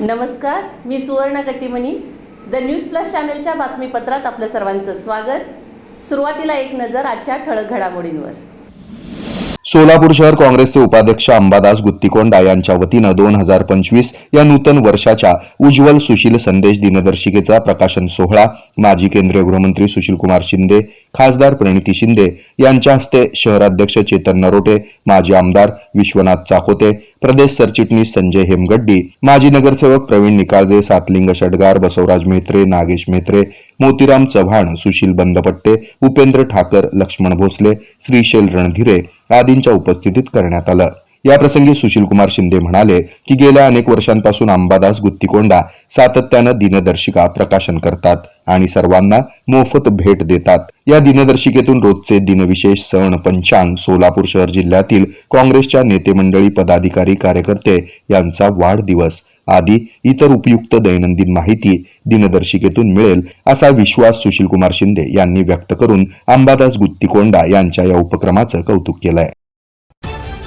नमस्कार मी सुवर्ण Kattimani. The news plus चॅनलच्या बातमीपत्रात आपलं सर्वांचं स्वागत. सुरुवातीला एक नजर आजच्या ठळक घडामोडींवर. सोलापूर शहर काँग्रेसचे उपाध्यक्ष अंबादास गुत्तीकोंडा यांच्या वतीनं दोन हजार पंचवीस या नूतन वर्षाच्या उज्ज्वल सुशील संदेश दिनदर्शिकेचा प्रकाशन सोहळा माजी केंद्रीय गृहमंत्री सुशीलकुमार शिंदे खासदार प्रणिती शिंदे यांच्या हस्ते शहराध्यक्ष चेतन नरोटे माजी आमदार विश्वनाथ चाकोते प्रदेश सरचिटणीस संजय हेमगड्डी माजी नगरसेवक प्रवीण निकाळजे सातलिंग षडगार बसवराज मेत्रे नागेश मेत्रे मोतीराम चव्हाण सुशील बंदपट्टे उपेंद्र ठाकर लक्ष्मण भोसले श्रीशैल रणधीरे आदींच्या उपस्थितीत करण्यात आलं. याप्रसंगी सुशीलकुमार शिंदे म्हणाले की गेल्या अनेक वर्षांपासून अंबादास गुत्तीकोंडा सातत्यानं दिनदर्शिका प्रकाशन करतात आणि सर्वांना मोफत भेट देतात. या दिनदर्शिकेतून रोजचे दिनविशेष सण पंचांग सोलापूर शहर जिल्ह्यातील काँग्रेसच्या नेते मंडळी पदाधिकारी कार्यकर्ते यांचा वाढदिवस आदी इतर उपयुक्त दैनंदिन माहिती दिनदर्शिकेतून मिळेल असा विश्वास सुशीलकुमार शिंदे यांनी व्यक्त करून अंबादास गुत्तीकोंडा यांच्या या उपक्रमाचं कौतुक केलंय.